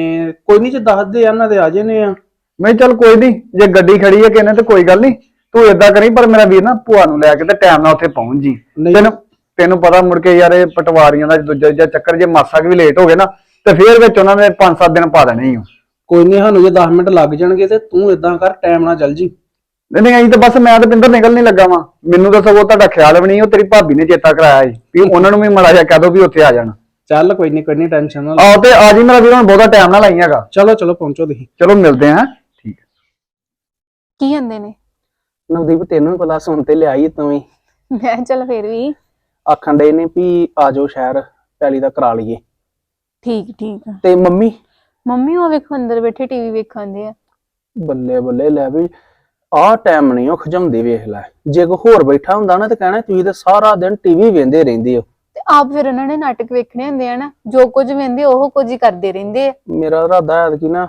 ਕੋਈ ਨਹੀਂ ਜੇ ਦੱਸਦੇ ਆ ਇਹਨਾਂ ਦੇ ਆ ਜਾਣੇ ਆ ਮੈਂ ਚੱਲ ਕੋਈ ਨਹੀਂ ਜੇ ਗੱਡੀ ਖੜੀ ਹੈ ਕਿਨੇ ਤੇ ਕੋਈ ਗੱਲ ਨਹੀਂ ਤੂੰ ਏਦਾਂ ਕਰੀ ਪਰ ਮੇਰਾ ਵੀਰ ਨਾ ਭੂਆ ਨੂੰ ਲੈ ਕੇ ਤੇ ਟਾਈਮ ਨਾਲ ਉੱਥੇ ਪਹੁੰਚ ਜੀ ਨਹੀਂ। ਤੈਨੂੰ ਤੈਨੂੰ ਪਤਾ ਮੁੜ ਕੇ ਯਾਰ ਇਹ ਪਟਵਾਰੀਆਂ ਦਾ ਦੂਜਾ ਜਿਹਾ ਚੱਕਰ ਜੇ ਮਾਸਾ ਕੁ ਵੀ ਲੇਟ ਹੋ ਗਏ ਨਾ ਤੇ ਫੇਰ ਵਿੱਚ ਉਹਨਾਂ ਨੇ 5-7 ਦਿਨ ਪਾ ਦੇਣੇ ਹੀ। ਕੋਈ ਨਹੀਂ ਸਾਨੂੰ ਜੇ 10 ਮਿੰਟ ਲੱਗ ਜਾਣਗੇ ਤੇ ਤੂੰ ਇਦਾਂ ਕਰ ਟਾਈਮ ਨਾਲ ਚੱਲ ਜੀ ਨਹੀਂ ਨਹੀਂ ਅਸੀਂ ਤਾਂ ਬਸ ਮੈਂ ਤੇ ਪਿੰਦਰ ਨਿਕਲ ਨਹੀਂ ਲੱਗਾ ਵਾਂ। ਮੈਨੂੰ ਤਾਂ ਸਗੋਂ ਤੁਹਾਡਾ ਖਿਆਲ ਵੀ ਨਹੀਂ ਉਹ ਤੇਰੀ ਭਾਬੀ ਨੇ ਚੇਤਾ ਕਰਾਇਆ ਸੀ ਵੀ ਉਹਨਾਂ ਨੂੰ ਵੀ ਮੜਾ ਜਾ ਕਹਿ ਦੋ ਵੀ ਉੱਥੇ ਆ ਜਾਣ। ਚੱਲ ਕੋਈ ਨਹੀਂ ਕੋਈ ਨਹੀਂ ਟੈਨਸ਼ਨ ਨਾ ਲਓ। ਆਹੋ ਤੇ ਆ ਜੀ ਮੇਰਾ ਵੀਰ ਹੁਣ ਬਹੁਤਾ ਟਾਈਮ ਨਾ ਲਾਈ ਹੈਗਾ। ਚਲੋ ਚਲੋ ਪਹੁੰਚੋ ਤੁਸੀਂ। ਚਲੋ ਮਿਲਦੇ ਆਂ ਠੀਕ ਕੀ ਕਹਿੰਦੇ ਨੇ? ਨਵਦੀਪ ਤੈਨੂੰ ਵੀ ਪਤਾ ਸੁਣ ਤੇ ਲਿਆਈ ਤੂੰ ਵੀ। ਮੈਂ ਚੱਲ ਫੇਰ ਵੀ। ਆਖਣ ਦੇ ਨੇ ਵੀ ਆ ਜਾਓ ਸ਼ਹਿਰ ਪੈਲੀ ਦਾ ਕਰਾ ਲਈਏ। ਠੀਕ ਠੀਕ ਆ। ਤੇ ਮੰਮੀ? ਮੰਮੀ ਉਹ ਵੇਖੋ ਅੰਦਰ ਬੈਠੇ ਟੀਵੀ ਵੇਖਣ ਦੇ ਆ। ਬੱਲੇ ਬੱਲੇ ਲੈ ਵੀ। ਆਹ ਟਾਈਮ ਨਹੀਂ ਉਹ ਖਜਮਦੇ ਵੇਖ ਲੈ। ਜੇ ਕੋ ਹੋਰ ਬੈਠਾ ਹੁੰਦਾ ਨਾ ਤੇ ਕਹਿਣਾ ਤੁਸੀਂ ਤੇ ਸਾਰਾ ਦਿਨ ਟੀਵੀ ਵੇਂਦੇ ਰਹਿੰਦੇ ਹੋ। ਤੇ ਆਪ ਫਿਰ ਉਹਨਾਂ ਨੇ ਨਾਟਕ ਵੇਖਣੇ ਹੁੰਦੇ ਆ ਨਾ ਜੋ ਕੁਝ ਵੇਂਦੇ ਉਹ ਕੁਝ ਹੀ ਕਰਦੇ ਰਹਿੰਦੇ ਆ। ਮੇਰਾ ਇਰਾਦਾ ਹੈ ਕਿ ਨਾ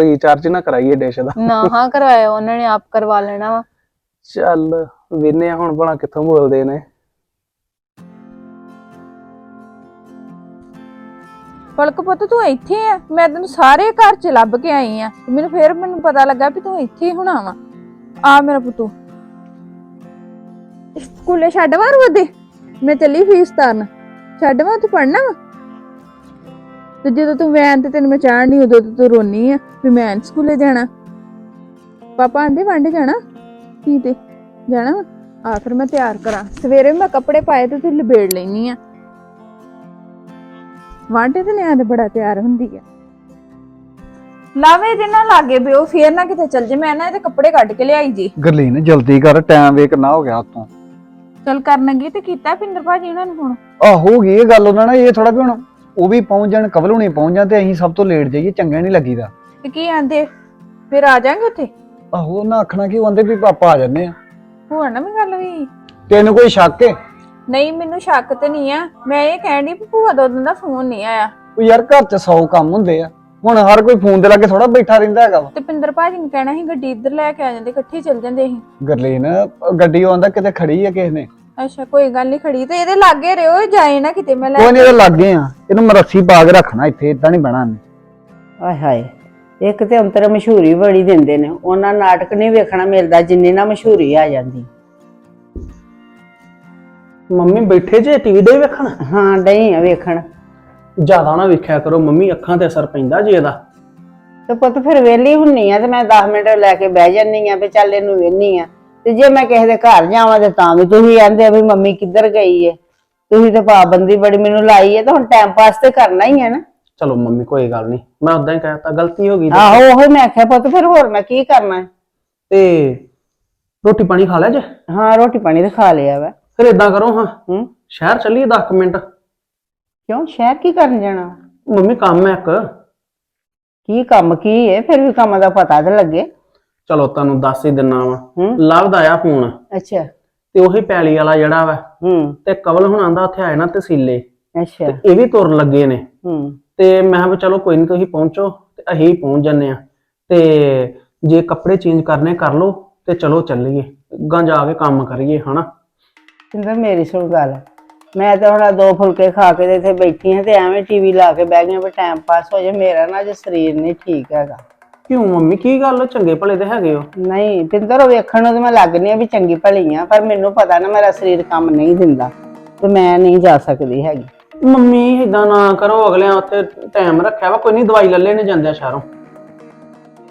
ਰੀਚਾਰਜ ਨਾ ਕਰਾਈਏ ਡਿਸ਼ ਦਾ। ਨਾ ਹਾਂ ਕਰਵਾਇਆ ਉਹਨਾਂ ਨੇ ਆਪ ਕਰਵਾ ਲੈਣਾ ਵਾ। ਚੱਲ ਵੇਨੇ ਹੁਣ ਭਲਾ ਕਿੱਥੋਂ ਬੋਲਦੇ ਨੇ। ਪਲਕ ਪੁੱਤ ਤੂੰ ਇੱਥੇ ਆ। ਮੈਂ ਤੈਨੂੰ ਸਾਰੇ ਘਰ ਚ ਲੱਭ ਕੇ ਆਈ ਆ। ਤੇ ਮੈਨੂੰ ਫੇਰ ਮੈਨੂੰ ਪਤਾ ਲੱਗਾ ਵੀ ਤੂੰ ਇੱਥੇ ਹੀ ਹੋਣਾ ਵਾ। ਆ ਮੇਰਾ ਪੁੱਤੂ ਸਕੂਲੇ ਛੱਡਵਾ ਰੋਦੇ ਮੈਂ ਚੱਲੀ ਫੀਸ ਤਰਨ। ਛੱਡਵਾ ਤੂੰ ਪੜਨਾ ਵਾ? ਤੇ ਜਦੋਂ ਤੂੰ ਵੈਨ ਤੇ ਤੈਨੂੰ ਮੈਂ ਚਾੜਨੀ ਉਦੋਂ ਤੂੰ ਰੋਨੀ ਆ ਵੀ ਮੈਂ ਸਕੂਲੇ ਜਾਣਾ। ਪਾਪਾ ਆਂਦੇ ਵਾਂਡੇ ਜਾਣਾ ਕੀ ਤੇ ਜਾਣਾ ਵਾ? ਆ ਫਿਰ ਮੈਂ ਤਿਆਰ ਕਰਾਂ। ਸਵੇਰੇ ਮੈਂ ਕੱਪੜੇ ਪਾਏ ਤੇ ਤੂੰ ਲਬੇੜ ਲੈਣੀ ਆ। ਵਾਂਡੇ ਤੇ ਨਿਆਂ ਦੇ ਬੜਾ ਤਿਆਰ ਹੁੰਦੀ ਆ। ਲਾਵੇ ਜੇ ਨਾ ਲਾਗੇ ਬਿਓ ਫੇਰ ਨਾ ਕਿਤੇ ਚੱਲ ਜੇ। ਮੈਂ ਨਾ ਇਹਦੇ ਕੱਪੜੇ ਕੱਢ ਕੇ ਲਿਆਈ ਜੀ। ਗਰਲੀਨ ਜਲਦੀ ਕਰ ਟਾਈਮ ਵੇਖ ਨਾ ਹੋ ਗਿਆ ਉਤੋਂ ਚਲ ਕਰਨਗੀ ਤੇ ਕੀਤਾ ਪਿੰਦਰ ਭਾਜੀ ਉਹਨਾਂ ਨੂੰ ਫੋਨ। ਆ ਹੋ ਗਈ ਇਹ ਗੱਲ ਉਹਨਾਂ ਨਾਲ ਇਹ ਥੋੜਾ ਵੀ ਹੁਣ ਉਹ ਵੀ ਪਹੁੰਚ ਜਾਣ ਕਵਲ ਹੁਣੀ ਪਹੁੰਚ ਜਾਣ ਤੇ ਅਸੀਂ ਸਭ ਤੋਂ ਲੇਟ ਜਾਈਏ ਚੰਗਾ ਨਹੀਂ ਲੱਗੀਦਾ। ਤੇ ਕੀ ਆਂਦੇ? ਫਿਰ ਆ ਜਾਾਂਗੇ ਉੱਥੇ? ਆਹੋ ਉਹਨਾਂ ਆਖਣਾ ਕਿ ਉਹ ਆਂਦੇ ਵੀ ਪਾਪਾ ਆ ਜੰਨੇ ਆ ਹੋਰ ਨਾ ਵੀ ਗੱਲ ਵੀ ਤੈਨੂੰ ਕੋਈ ਸ਼ੱਕ ਹੈ ਨਹੀਂ ਮੈਨੂੰ ਸ਼ੱਕ ਤੇ ਨਹੀਂ ਆ। ਮੈਂ ਇਹ ਕਹਿਣ ਦੀ ਭੂਆ ਦਾ ਉਦੋਂ ਦਾ ਫੋਨ ਨਹੀਂ ਆਇਆ। ਉਹ ਯਾਰ ਘਰ 'ਚ 100 ਕੰਮ ਹੁੰਦੇ ਆ। ਹੁਣ ਹਰ ਕੋਈ ਫੋਨ ਦੇ ਲਾਗੇ ਥੋੜਾ ਬੈਠਾ ਰਹਿੰਦਾ ਹੈਗਾ ਵਾ। ਤੇ ਪਿੰਦਰ ਭਾਜੀ ਨੇ ਕਹਿਣਾ ਸੀ ਗੱਡੀ ਇੱਧਰ ਲੈ ਕੇ ਆ ਜਾਂਦੇ ਇਕੱਠੇ ਚੱਲ ਜਾਂਦੇ ਸੀ ਗਰਲੀਨ ਗੱਡੀ ਉਹ ਆਂਦਾ ਕਿਤੇ ਖੜੀ ਹੈ ਕਿਸੇ ਨੇ। ਅੱਛਾ ਕੋਈ ਗੱਲ ਨਹੀਂ ਖੜੀ ਤੇ ਇਹਦੇ ਲਾਗੇ ਰਿਓ ਜਾਏ ਨਾ ਕਿਤੇ ਮੈਂ ਲੈ ਕੋਈ ਨਹੀਂ ਇਹਦੇ ਲੱਗੇ ਆ ਇਹਨੂੰ ਮੈਂ ਰੱਸੀ ਪਾ ਕੇ ਰੱਖਣਾ ਇੱਥੇ ਇਦਾਂ ਨਹੀਂ ਬਣਾ ਆਏ ਹਾਏ ਇੱਕ ਤੇ ਅੰਤਰ ਮਸ਼ਹੂਰੀ ਬੜੀ ਦਿੰਦੇ ਨੇ ਉਹਨਾਂ ਨਾਟਕ ਨਹੀਂ ਵੇਖਣਾ ਮਿਲਦਾ ਜਿੰਨੀ ਨਾ ਮਸ਼ਹੂਰੀ ਆ ਜਾਂਦੀ। ਮੰਮੀ ਬੈਠੇ ਜੇ ਟੀਵੀ ਦੇ ਵੇਖਣ? ਹਾਂ ਡਈ ਆ ਵੇਖਣ। ਜ਼ਿਆਦਾ ਨਾ ਵੇਖਿਆ ਕਰੋ ਮੰਮੀ ਅੱਖਾਂ ਤੇ ਅਸਰ ਪੈਂਦਾ ਜੇ ਇਹਦਾ। ਤੇ ਪੁੱਤ ਫਿਰ ਵਿਹਲੀ ਹੁੰਨੀ ਆ ਤੇ ਮੈਂ 10 ਮਿੰਟ ਲੈ ਕੇ ਬਹਿ ਜੰਨੀ ਆ ਵੀ ਚੱਲ ਇਹਨੂੰ ਵੇਹਨੀ ਆ। ਤੇ ਜੇ ਮੈਂ ਕਿਸੇ ਦੇ ਘਰ ਜਾਵਾਂ ਤੇ ਤਾਂ ਵੀ ਤੁਸੀਂ ਕਹਿੰਦੇ ਆ ਵੀ ਮੰਮੀ ਕਿੱਧਰ ਗਈ ਏ। ਤੁਸੀਂ ਤੇ ਪਾਬੰਦੀ ਬੜੀ ਮੈਨੂੰ ਲਾਈ ਏ ਤਾਂ ਹੁਣ ਟਾਈਮ ਪਾਸ ਤੇ ਕਰਨਾ ਹੀ ਹੈ ਨਾ। ਚਲੋ ਮੰਮੀ ਕੋਈ ਗੱਲ ਨਹੀਂ ਮੈਂ ਉਦਾਂ ਹੀ ਕਹਿਤਾ ਗਲਤੀ ਹੋ ਗਈ ਤੇ- ਆਹੋ ਉਹ ਮੈਂ ਆਖਿਆ ਪੁੱਤ ਫਿਰ ਹੋਰ ਮੈਂ ਕੀ ਕਰਨਾ? ਤੇ ਰੋਟੀ ਪਾਣੀ ਖਾ ਲਿਆ ਜੇ? ਹਾਂ ਰੋਟੀ ਪਾਣੀ ਤਾਂ ਖਾ ਲਿਆ ਵਾ। ਫਿਰ ਇਦਾਂ ਕਰੋ ਹਾਂ। ਹੂੰ। ਸ਼ਹਿਰ ਚੱਲੀਏ 10 ਮਿੰਟ। ਕਿਉਂ? ਸ਼ਹਿਰ ਕੀ ਕਰਨ ਜਾਣਾ? ਮੰਮੀ ਕੰਮ ਹੈ ਇੱਕ। ਕੀ ਕੰਮ? ਕੀ ਏ? ਫਿਰ ਵੀ ਕੰਮ ਦਾ ਪਤਾ ਤੇ ਲੱਗੇ। ਚਲੋ ਤੁਹਾਨੂੰ ਦੱਸ ਹੀ ਦਿੰਨਾ ਵਾ। ਹੂੰ। ਲਵ ਦਾ ਆਇਆ ਫੋਨ। ਅੱਛਾ। ਤੇ ਉਹੀ ਪੈਲੀ ਵਾਲਾ ਜਿਹੜਾ ਵਾ। ਹੂੰ। ਤੇ ਕਵਲ ਹੁਣ ਆਂਦਾ ਉੱਥੇ ਆਏ ਨਾ ਤਹਿਸੀਲੇ ਅੱਛਾ। ਇਹ ਵੀ ਤੁਰਨ ਲੱਗੇ ਨੇ। ਹੂੰ। ਤੇ ਮੈਂ ਕਿਹਾ ਵੀ ਚਲੋ ਕੋਈ ਨਹੀਂ ਤੁਸੀਂ ਪਹੁੰਚੋ। ਤੇ ਅਸੀਂ ਪਹੁੰਚ ਜੰਨੇ ਆ ਤੇ ਜੇ ਕੱਪੜੇ ਚੇਂਜ ਕਰਨੇ ਕਰ ਲਓ ਤੇ ਚਲੋ ਚੱਲੀਏ। ਗਾਂ ਜਾ ਕੇ ਕੰਮ ਕਰੀਏ ਹਨਾ? ਸਿੰਦਰ ਮੇਰੀ ਸੁਣ ਗੱਲ। ਮੈਂ ਤਾਂ ਹੁਣ ਦੋ ਫੁਲਕੇ ਖਾ ਕੇ ਤੇ ਇੱਥੇ ਬੈਠੀ ਹਾਂ ਤੇ ਐਵੇਂ ਟੀਵੀ ਲਾ ਕੇ ਬਹਿ ਗਈਆਂ ਵੀ ਟਾਈਮ ਪਾਸ ਹੋ ਜਾਏ। ਮੇਰਾ ਨਾ ਜੇ ਸਰੀਰ ਨਹੀਂ ਠੀਕ ਹੈਗਾ। ਕਿਉਂ ਮੰਮੀ ਕੀ ਗੱਲ ਚੰਗੇ ਭਲੇ ਤੇ ਹੈਗੇ ਹੋ। ਨਹੀਂ ਪਿੰਦਰ ਉਹ ਵੇਖਣ ਨੂੰ ਤੇ ਮੈਂ ਲੱਗਨੀ ਆ ਵੀ ਚੰਗੀ ਭਲੀ ਆ ਪਰ ਮੈਨੂੰ ਪਤਾ ਨਾ ਮੇਰਾ ਸਰੀਰ ਕੰਮ ਨਹੀਂ ਦਿੰਦਾ ਤੇ ਮੈਂ ਨਹੀਂ ਜਾ ਸਕਦੀ ਹੈਗੀ। ਮੰਮੀ ਇਦਾਂ ਨਾ ਕਰੋ ਅਗਲਿਆਂ ਉੱਥੇ ਟਾਈਮ ਰੱਖਿਆ ਵਾ ਕੋਈ ਨਹੀਂ ਦਵਾਈ ਲੈ ਲੈਣੇ ਜਾਂਦੇ ਆ ਸ਼ਹਿਰੋਂ।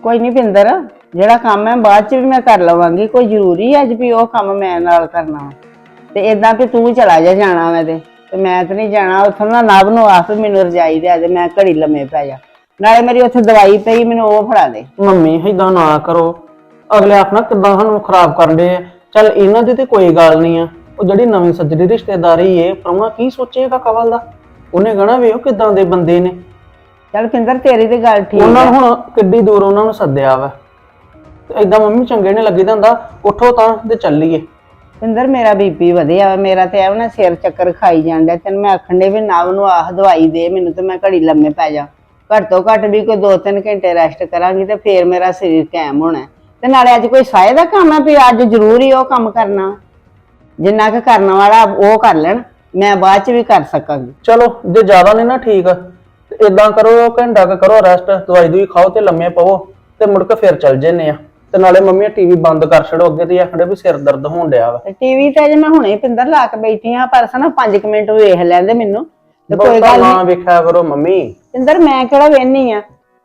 ਕੋਈ ਨਹੀਂ ਪਿੰਦਰ ਜਿਹੜਾ ਕੰਮ ਹੈ ਬਾਅਦ ਚ ਵੀ ਮੈਂ ਕਰ ਲਵਾਂਗੀ ਕੋਈ ਜ਼ਰੂਰੀ ਹੈ ਅੱਜ ਵੀ ਉਹ ਕੰਮ ਮੈਂ ਨਾਲ ਕਰਨਾ ਵਾ? ਤੇ ਇਦਾਂ ਵੀ ਤੂੰ ਚਲਾ ਜਾ ਜਾਣਾ ਮੈਂ ਤੇ ਤੇ ਮੈਂ ਤੇ ਨਹੀਂ ਜਾਣਾ ਉੱਥੋਂ ਨਾ ਨਵ ਨੂੰ ਵੀ ਮੈਨੂੰ ਰਜਾਈ ਦੇ ਦੇ ਮੈਂ ਘੜੀ ਲੰਮੇ ਪੈ ਜਾ। ਨਾਲੇ ਮੇਰੀ ਉੱਥੇ ਦਵਾਈ ਪਈ ਮੈਨੂੰ ਉਹ ਫੜਾ ਦੇ। ਮੰਮੀ ਇਦਾਂ ਨਾ ਕਰੋ। ਅਗਲੇ ਆਖਣਾ ਕਿੱਦਾਂ ਸਾਨੂੰ ਖਰਾਬ ਕਰਨ ਦੇ ਚੱਲ ਇਹਨਾਂ ਦੀ ਤੇ ਕੋਈ ਗੱਲ ਨਹੀਂ ਆ। ਉਹ ਜਿਹੜੀ ਨਵੀਂ ਸੱਜਰੀ ਰਿਸ਼ਤੇਦਾਰੀ ਏ ਪਰਮਾ ਕੀ ਸੋਚੇਗਾ ਕਵਲ ਦਾ? ਉਹਨੇ ਕਹਣਾ ਵੇਖੋ ਕਿੱਦਾਂ ਦੇ ਬੰਦੇ ਨੇ। ਚੱਲ ਪਿੰਦਰ ਤੇਰੀ ਤੇ ਗੱਲ ਠੀਕ ਉਹਨਾਂ ਹੈ ਨੂੰ ਹੁਣ ਕਿੱਡੀ ਦੂਰ ਉਹਨਾਂ ਨੂੰ ਸੱਦਿਆ ਵਾ। ਤੇ ਏਦਾਂ ਮੰਮੀ ਚੰਗੇ ਨੇ ਲੱਗੀ ਹੁੰਦਾ ਉੱਠੋ ਤਾਂ ਤੇ ਚੱਲੀਏ। ਪਿੰਦਰ ਮੇਰਾ ਬੀਪੀ ਵਧਿਆ ਵਾ, ਮੇਰਾ ਤੇ ਐਵੇਂ ਨਾ ਸਿਰ ਚੱਕਰ ਖਾਈ ਜਾਂਦਾ ਤੈਨੂੰ ਮੈਂ ਆਖਣ ਦੇ ਵੀ ਨਵ ਨੂੰ ਆਹ ਦਵਾਈ ਦੇ ਮੈਨੂੰ ਤੇ ਮੈਂ ਘੜੀ ਲੰਮੇ ਪੈ ਜਾ। ਘੱਟ ਤੋਂ ਘੱਟ ਵੀ ਕੋਈ 2-3 ਘੰਟੇ ਰੈਸਟ ਕਰਾਂਗੀ ਤੇ ਫੇਰ ਮੇਰਾ ਸਰੀਰ ਕਾਇਮ ਹੋਣਾ। ਹੈ। ਤੇ ਨਾਲੇ ਅੱਜ ਕੋਈ ਸਾਏ ਦਾ ਕੰਮ ਆ ਵੀ ਅੱਜ ਜ਼ਰੂਰੀ ਉਹ ਕੰਮ ਕਰਨਾ? ਜਿੰਨਾ ਕੁ ਕਰਨ ਵਾਲਾ ਉਹ ਕਰ ਲੈਣ ਮੈਂ ਬਾਅਦ ਚ ਵੀ ਕਰ ਸਕਾਂਗੀ। ਚਲੋ ਜੇ ਜ਼ਿਆਦਾ ਨਹੀਂ ਨਾ ਠੀਕ ਤੇ ਇਦਾਂ ਕਰੋ ਘੰਟਾ ਕੁ ਕਰੋ ਰੈਸਟ ਦਵਾਈ ਦੂਈ ਖਾਓ ਤੇ ਲੰਮੇ ਪਵੋ ਤੇ ਮੁੜ ਕੇ ਫਿਰ ਚੱਲ ਜੰਨੇ ਆ। ਤੇ ਨਾਲੇ ਮੰਮੀ ਟੀਵੀ ਬੰਦ ਕਰ ਛੜੋ ਅੱਗੇ ਤੇ ਆਖੜੇ ਵੀ ਸਿਰ ਦਰਦ ਹੋਣ ਡਿਆ ਵਾ। ਟੀਵੀ ਤੇ ਅਜੇ ਮੈਂ ਹੁਣੇ ਪਿੰਦਰ ਲਾ ਕੇ ਬੈਠੀ ਆ ਪਰ ਸਨਾ 5 ਮਿੰਟ ਵੇਖ ਲੈਂਦੇ ਮੈਨੂੰ। ਤੇ ਕੋਈ ਬਹੁਤਾ ਗੱਲ ਨਾ। ਨਹੀਂ ਵੇਖਿਆ ਕਰੋ ਮੰਮੀ। ਪਿੰਦਰ ਮੈਂ ਕਿਹੜਾ ਵੇਹਨੀ ਆ?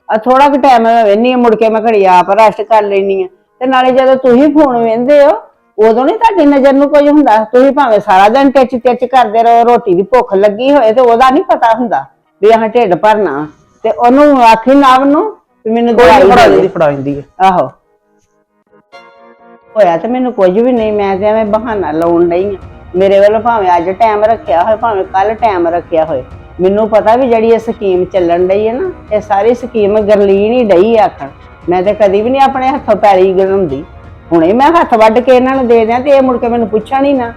ਆ ਥੋੜਾ ਕੁ ਟਾਈਮ ਮੈਂ ਵੇਹਨੀ ਆ ਮੁੜ ਕੇ ਮੈਂ ਘੜੀ ਆਪ ਰੈਸਟ ਕਰ ਲੈਣੀ ਆ। ਤੇ ਨਾਲੇ ਜਦੋਂ ਤੁਸੀਂ ਫੋਨ ਵੇਂਦੇ ਹੋ ਉਦੋਂ ਨਹੀਂ ਤੁਹਾਡੀ ਨਜ਼ਰ ਨੂੰ ਕੁਝ ਹੁੰਦਾ? ਤੁਸੀਂ ਭਾਵੇਂ ਸਾਰਾ ਦਿਨ ਟਿੱਚ ਟਿੱਚ ਕਰਦੇ ਰਹੋ ਰੋਟੀ ਦੀ ਭੁੱਖ ਲੱਗੀ ਹੋਏ ਤੇ ਉਹਦਾ ਨਹੀਂ ਪਤਾ ਹੁੰਦਾ ਵੀ ਆਹ ਢਿੱਡ ਭਰਨਾ। ਤੇ ਉਹਨੂੰ ਆਖੀ ਨਾਮ ਨੂੰ ਵੀ ਮੈਨੂੰ ਕੋਈ ਦਵਾਈ ਫੜਾ ਦੇ ਜਾਂਦੀ ਦੇ। ਫੜਾ ਹੈ ਆਹੋ। ਹੋਇਆ ਤੇ ਮੈਨੂੰ ਕੁਝ ਵੀ ਨਹੀਂ, ਮੈਂ ਤੇ ਐਵੇਂ ਬਹਾਨਾ ਲਾਉਣ ਡਈ ਆ। ਮੇਰੇ ਵੱਲੋਂ ਭਾਵੇਂ ਅੱਜ ਟਾਈਮ ਰੱਖਿਆ ਹੋਏ ਭਾਵੇਂ ਕੱਲ ਟਾਈਮ ਰੱਖਿਆ ਹੋਏ ਮੈਨੂੰ ਪਤਾ ਵੀ ਜਿਹੜੀ ਇਹ ਸਕੀਮ ਚੱਲਣ ਡਈ ਹੈ ਨਾ, ਇਹ ਸਾਰੀ ਸਕੀਮ ਗਰਲੀਨ ਹੀ ਡਈ ਆਖਣ। ਮੈਂ ਤੇ ਕਦੀ ਵੀ ਨਹੀਂ ਆਪਣੇ ਹੱਥੋਂ ਪੈਲੀ ਗਣਾਉਂਦੀ ਹੁਣੇ ਮੈਂ ਹੱਥ ਵੱਢ ਕੇ ਇਹਨਾਂ ਨੂੰ ਦੇ ਦਿਆਂ ਤੇ ਇਹ ਮੁੜ ਕੇ ਮੈਨੂੰ ਪੁੱਛਣ ਹੀ ਨਾ।